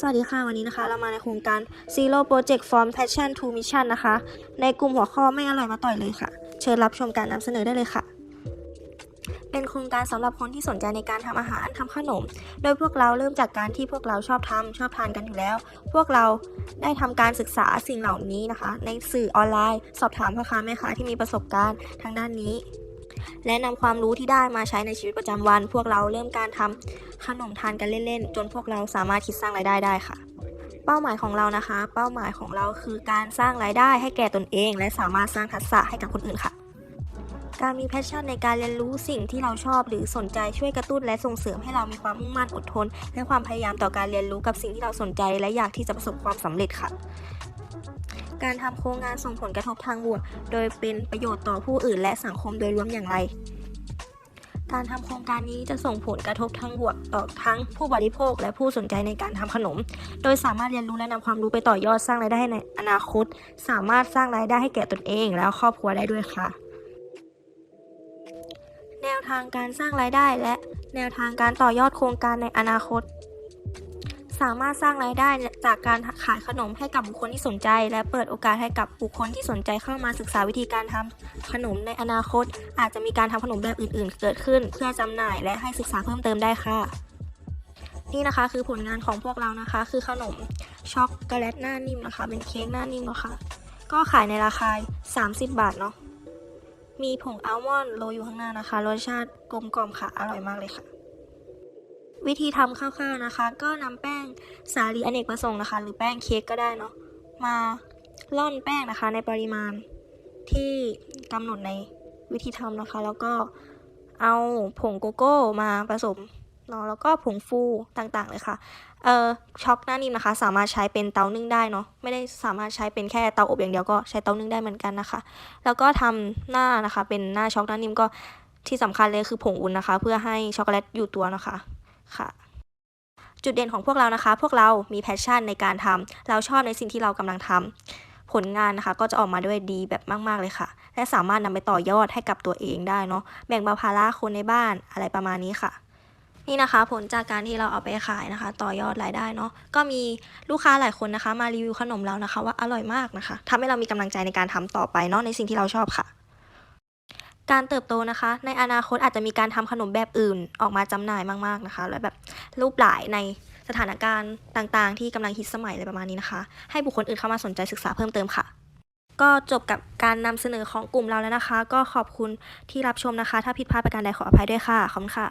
สวัสดีค่ะ วันนี้นะคะ เรามาในโครงการ Zero Project from Passion to Mission นะคะ ในกลุ่มหัวข้อไม่อร่อยมาต่อยเลยค่ะ เชิญรับชมการนำเสนอได้เลยค่ะ เป็นโครงการสำหรับคนที่สนใจในการทำอาหารทำขนม โดยพวกเราเริ่มจากการที่พวกเราชอบทำชอบทานกันอยู่แล้ว พวกเราได้ทำการศึกษาสิ่งเหล่านี้นะคะ ในสื่อออนไลน์ สอบถามพ่อค้าแม่ค้าที่มีประสบการณ์ทางด้านนี้ และนำความรู้ที่ได้มาใช้ในชีวิตประจำวัน พวกเราเริ่มการทำขนมทานกันเล่นๆ จนพวกเราสามารถคิดสร้างรายได้ได้ค่ะ เป้าหมายของเรานะคะ เป้าหมายของเราคือการสร้างรายได้ให้แก่ตนเอง และสามารถสร้างทักษะให้กับคนอื่นค่ะ การมีแพชชั่นในการเรียนรู้สิ่งที่เราชอบหรือสนใจช่วยกระตุ้นและส่งเสริมให้เรามีความมุ่งมั่นอดทน และความพยายามต่อการเรียนรู้กับสิ่งที่เราสนใจ และอยากที่จะประสบความสำเร็จค่ะ การทำโครงงานส่งผลกระทบทางบวก โดยเป็นประโยชน์ต่อผู้อื่นและสังคมโดยรวมอย่างไร การทำโครงการนี้จะส่งผลกระทบทางบวกต่อทั้งผู้บริโภคและผู้สนใจในการทำขนม โดยสามารถเรียนรู้และนำความรู้ไปต่อยอดสร้างรายได้ในอนาคต สามารถสร้างรายได้ให้แก่ตนเอง และครอบครัวได้ด้วยค่ะ แนวทางการสร้างรายได้และแนวทางการต่อยอดโครงการในอนาคต สามารถสร้างรายได้จากการขายขนมให้กับบุคคลที่สนใจ และเปิดโอกาสให้กับบุคคลที่สนใจเข้ามาศึกษาวิธีการทำขนมในอนาคต อาจจะมีการทำขนมแบบอื่น ๆ เกิดขึ้น เพื่อจำหน่ายและให้ศึกษาเพิ่มเติมได้ค่ะ นี่นะคะคือผลงานของพวกเรานะคะ คือขนมช็อกโกแลตหน้านิ่มนะคะ เป็นเค้กหน้านิ่มเนาะคะก็ขายในราคา 30 บาทเนาะมีผงอัลมอนด์โรยอยู่ข้างหน้านะคะ รสชาติกลมกล่อมค่ะ อร่อยมากเลยค่ะ วิธีทำคร่าวๆนะคะ ก็นำแป้งสาลีอเนกประสงค์นะคะ หรือแป้งเค้กก็ได้เนาะมาร่อนแป้งนะคะในปริมาณที่กำหนดในวิธีทำนะคะ แล้วก็เอาผงโกโก้มาผสมเนาะแล้วก็ผงฟูต่างๆเลยค่ะเอ่อช็อกหน้านิ่มนะคะ สามารถใช้เป็นเตานึ่งได้เนาะไม่ได้สามารถใช้เป็นแค่เตาอบอย่างเดียวก็ใช้เตานึ่งได้เหมือนกันนะคะ แล้วก็ทำหน้านะคะ เป็นหน้าช็อกหน้านิ่มก็ที่สำคัญเลยคือผงวุ้นนะคะ เพื่อให้ช็อกโกแลตอยู่ตัวนะคะ ค่ะ จุดเด่นของพวกเรานะคะ พวกเรามีแพชชั่นในการทำเราชอบในสิ่งที่เรากำลังทำผลงานนะคะ ก็จะออกมาด้วยดีแบบมากๆเลยค่ะ และสามารถนำไปต่อยอดให้กับตัวเองได้เนาะแบ่งเบาภาระคนในบ้านอะไรประมาณนี้ค่ะนี่นะคะผลจากการที่เราเอาไปขายนะคะ ต่อยอดรายได้เนาะก็มีลูกค้าหลายคนนะคะ มารีวิวขนมเรานะคะ ว่าอร่อยมากนะคะทำให้เรามีกำลังใจในการทำต่อไปเนาะในสิ่งที่เราชอบค่ะ การเติบโตนะคะ ในอนาคตอาจจะมีการทำขนมแบบอื่นออกมาจำหน่ายมากๆนะคะ และแบบรูปหลายในสถานการณ์ต่างๆ ที่กำลังฮิตสมัยอะไรประมาณนี้นะคะ ให้บุคคลอื่นเข้ามาสนใจศึกษาเพิ่มเติมค่ะ ก็จบกับการนำเสนอของกลุ่มเราแล้วนะคะ ก็ขอบคุณที่รับชมนะคะ ถ้าผิดพลาดประการใดขออภัยด้วยค่ะขอบคุณค่ะ